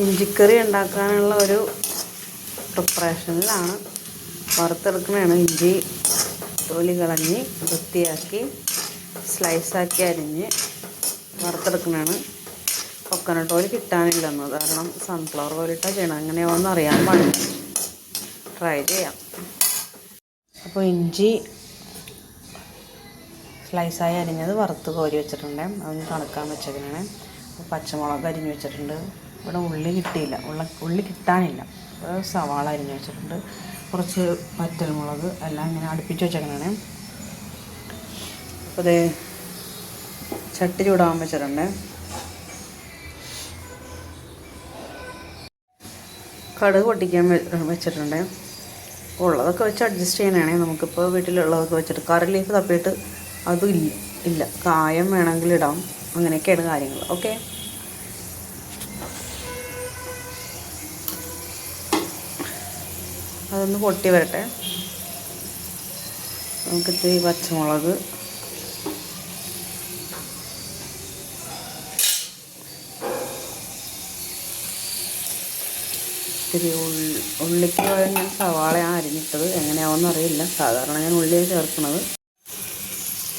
ഇഞ്ചിക്കറി ഉണ്ടാക്കാനുള്ള ഒരു പ്രിപ്പറേഷനിലാണ്. വറുത്തെടുക്കണതാണ് ഇഞ്ചി തൊലി കളഞ്ഞ് വൃത്തിയാക്കി സ്ലൈസാക്കി അരിഞ്ഞ് വറുത്തെടുക്കണതാണ് കൊക്കനട്ട് ഓയിൽ കിട്ടാനില്ലെന്ന്. കാരണം സൺഫ്ലവർ ഓയിലിട്ടാണ് ചെയ്യണം. അങ്ങനെയാവുമെന്ന് അറിയാൻ പാടില്ല. ട്രൈ ചെയ്യാം. അപ്പോൾ ഇഞ്ചി സ്ലൈസായി അരിഞ്ഞത് വറുത്ത് കോരി വെച്ചിട്ടുണ്ട്. അതൊന്ന് തണുക്കാൻ അപ്പോൾ പച്ചമുളക് അരിഞ്ഞ് വെച്ചിട്ടുണ്ട്. ഇവിടെ ഉള്ളി കിട്ടിയില്ല. ഉള്ള ഉള്ളി കിട്ടാനില്ല. സവാള അരിഞ്ഞ് വെച്ചിട്ടുണ്ട്. കുറച്ച് വറ്റൽമുളക് എല്ലാം ഇങ്ങനെ അടുപ്പിച്ച് വെച്ചേക്കണേ അപ്പോൾ അതേ ചട്ടി ചൂടാൻ വെച്ചിട്ടുണ്ട്. കടുക് പൊട്ടിക്കാൻ വെച്ചിട്ടുണ്ട്. ഉള്ളതൊക്കെ വെച്ച് അഡ്ജസ്റ്റ് ചെയ്യണേ നമുക്കിപ്പോൾ വീട്ടിലുള്ളതൊക്കെ വെച്ചിട്ട് കറി ലീഫ് തപ്പിയിട്ട് അതും ഇല്ല. ഇല്ല. കായം വേണമെങ്കിൽ ഇടാം. അങ്ങനെയൊക്കെയാണ് കാര്യങ്ങൾ ഓക്കെ അതൊന്ന് പൊട്ടി വരട്ടെ. നമുക്ക് ഇത്തിരി പച്ചമുളക്. ഇത്തിരി ഉള്ളി ഉള്ളിക്ക് പകരം ഞാൻ സവാളയാണ് അരിഞ്ഞിട്ടത്. എങ്ങനെയാവുമെന്ന് അറിയില്ല. സാധാരണ ഞാൻ ഉള്ളിയാണ് ചേർക്കുന്നത്.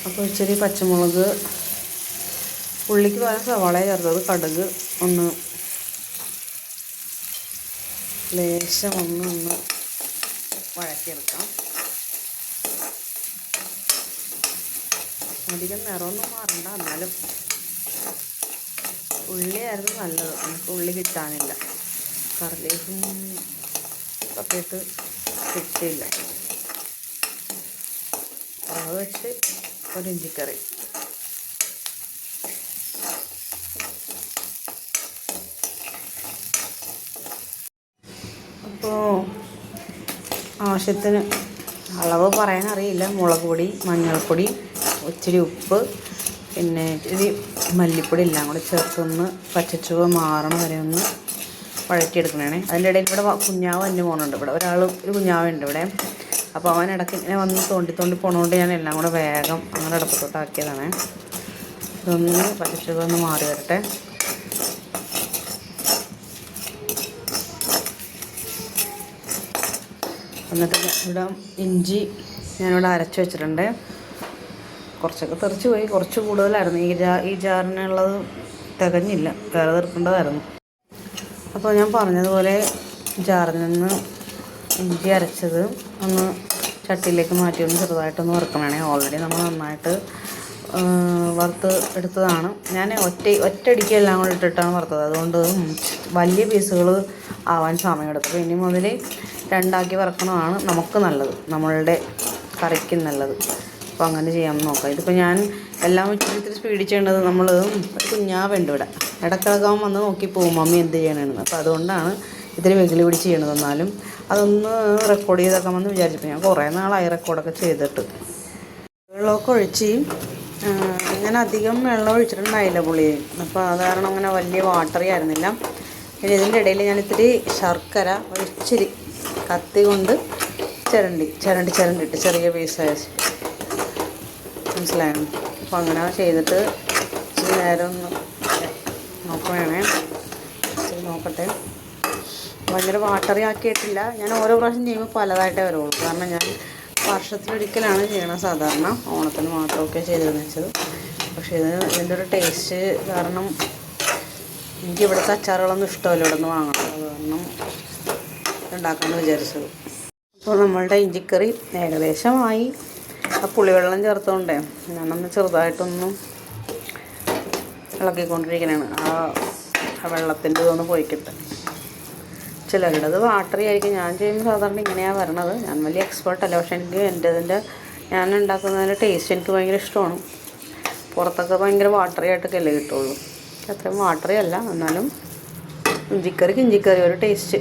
അപ്പോൾ ഇച്ചിരി പച്ചമുളക് ഉള്ളിക്ക് പകരം സവാള ചേർത്തത് കടുക് ഒന്ന് ലേശം ഒന്ന് ഒന്ന് വഴക്കിയെടുക്കാം അധികം നിറമൊന്നും മാറണ്ട എന്നാലും ഉള്ളിയായിരുന്നു നല്ലത്. നമുക്ക് ഉള്ളി കിട്ടാനില്ല. കറിലേക്കും തപ്പിയിട്ട് കിട്ടിയില്ല. അത് വെച്ച് ഒരു ഇഞ്ചിക്കറി. അപ്പോൾ ആവശ്യത്തിന് അളവ് പറയാൻ അറിയില്ല. മുളക് പൊടി മഞ്ഞൾപ്പൊടി ഇച്ചിരി ഉപ്പ് പിന്നെ ഇച്ചിരി മല്ലിപ്പൊടി എല്ലാം കൂടി ചേർത്തൊന്ന് പച്ചച്ചുവ മാറണ വരെ ഒന്ന് വഴറ്റിയെടുക്കണേ അതിന്റെ ഇടയിൽ ഇവിടെ കുഞ്ഞാവ് അന്യ പോകുന്നുണ്ട് ഇവിടെ. ഒരാൾ ഒരു കുഞ്ഞാവുണ്ട് ഇവിടെ. അപ്പോൾ അവൻ ഇടയ്ക്ക് ഇങ്ങനെ വന്ന് തോണ്ടി തോണ്ടി പോണതുകൊണ്ട് ഞാൻ എല്ലാം കൂടെ വേഗം അങ്ങനെ ഇടപ്പത്തോട്ടാക്കിയതാണ് ഇതൊന്ന് പച്ചച്ചുവ ഒന്ന് മാറി വരട്ടെ. എന്നിട്ട് ഇവിടെ ഇഞ്ചി ഞാനിവിടെ അരച്ച് വെച്ചിട്ടുണ്ട്. കുറച്ചൊക്കെ തെറിച്ച് പോയി. കുറച്ച് കൂടുതലായിരുന്നു. ഈ ജാ ഈ ജാറിനുള്ളത് തികഞ്ഞില്ല. വേറെ തീർക്കേണ്ടതായിരുന്നു. അപ്പോൾ ഞാൻ പറഞ്ഞതുപോലെ ജാറിൽ നിന്ന് ഇഞ്ചി അരച്ചത് ഒന്ന് ചട്ടിയിലേക്ക് മാറ്റി ഒന്ന് ചെറുതായിട്ടൊന്ന് വറുക്കണേ. ഓൾറെഡി നമ്മൾ നന്നായിട്ട് വറുത്ത് എടുത്തതാണ്. ഞാൻ ഒറ്റ ഒറ്റയടിക്ക് എല്ലാം കൂടെ ഇട്ടിട്ടാണ് വറുത്തത്. അതുകൊണ്ട് വലിയ പീസുകൾ ആവാൻ സമയമെടുത്തു അപ്പോൾ ഇനി മുതൽ രണ്ടാക്കി വറക്കണമാണ് നമുക്ക് നല്ലത്. നമ്മളുടെ കറിക്ക് നല്ലത്. അപ്പോൾ അങ്ങനെ ചെയ്യാമെന്ന് നോക്കാം. ഇതിപ്പോൾ ഞാൻ എല്ലാം ഇച്ചിരി ഇത്തിരി സ്പീഡിൽ ചെയ്യേണ്ടത് നമ്മൾ കുഞ്ഞാവുണ്ട് ഇവിടെ. ഇടക്കിടക്കാൻ വന്ന് നോക്കി പോകും മമ്മി എന്ത് ചെയ്യണമെന്ന് അപ്പോൾ അതുകൊണ്ടാണ് ഇത്തിരി വെകിലി പിടിച്ച് ചെയ്യണത് എന്നാലും അതൊന്ന് റെക്കോർഡ് ചെയ്തേക്കാമെന്ന് വിചാരിച്ചപ്പോൾ ഞാൻ കുറേ നാളായി റെക്കോർഡൊക്കെ ചെയ്തിട്ട്. വെള്ളമൊക്കെ ഒഴിച്ച് ഞാൻ അധികം വെള്ളം ഒഴിച്ചിട്ടുണ്ടായില്ല പുളി. അപ്പോൾ അത് കാരണം അങ്ങനെ വലിയ വാട്ടറി ആയിരുന്നില്ല. പിന്നെ ഇതിന്റെ ഇടയിൽ ഞാൻ ഇത്തിരി ശർക്കര ഒരിച്ചിരി കത്തി കൊണ്ട് ചിരണ്ടി ചിരണ്ടി ചിരണ്ടിട്ട് ചെറിയ പീസായ മനസ്സിലായോ? അപ്പോൾ അങ്ങനെ ചെയ്തിട്ട് ഇച്ചിരി നേരം ഒന്ന് നോക്കുകയാണേ. ഇച്ചിരി നോക്കട്ടെ. ഭയങ്കര വാട്ടറി ആക്കിയിട്ടില്ല. ഞാൻ ഓരോ പ്രാവശ്യം ചെയ്യുമ്പോൾ പലതായിട്ടേ വരുള്ളൂ. കാരണം ഞാൻ വർഷത്തിലൊരിക്കലാണ് ചെയ്യണത്. സാധാരണ ഓണത്തിന് മാത്രമൊക്കെ ചെയ്തതെന്ന് വെച്ചത്. പക്ഷേ ഇത് ഇതിന്റെ ഒരു ടേസ്റ്റ് കാരണം എനിക്ക് ഇവിടുത്തെ അച്ചാറുകളൊന്നും ഇഷ്ടമല്ല ഇവിടെ നിന്ന് വാങ്ങണം അത് കാരണം ഉണ്ടാക്കാമെന്ന് വിചാരിച്ചത്. അപ്പോൾ നമ്മളുടെ ഇഞ്ചിക്കറി ഏകദേശമായി ആ പുളിവെള്ളം ചേർത്തുകൊണ്ടേ ഞാനൊന്ന് ചെറുതായിട്ടൊന്ന് ഇളക്കിക്കൊണ്ടിരിക്കണതാണ് ആ വെള്ളത്തിന്റെ ഇതൊന്ന് പോയി കിട്ടും ചിലരുടേത് വാട്ടറി ആയിരിക്കും. ഞാൻ ചെയ്യുമ്പോൾ സാധാരണ ഇങ്ങനെയാണ് വരണത്. ഞാൻ വലിയ എക്സ്പേർട്ട് അല്ല. പക്ഷെ എനിക്ക് എന്റെതിന്റെ ഞാൻ ഉണ്ടാക്കുന്നതിന്റെ ടേസ്റ്റ് എനിക്ക് ഭയങ്കര ഇഷ്ടമാണ്. പുറത്തൊക്കെ ഭയങ്കര വാട്ടറി ആയിട്ടൊക്കെ അല്ലേ കിട്ടുള്ളൂ. അത്രയും വാട്ടറി അല്ല. എന്നാലും ഇഞ്ചിക്കറിക്ക് ഇഞ്ചിക്കറി ഒരു ടേസ്റ്റ്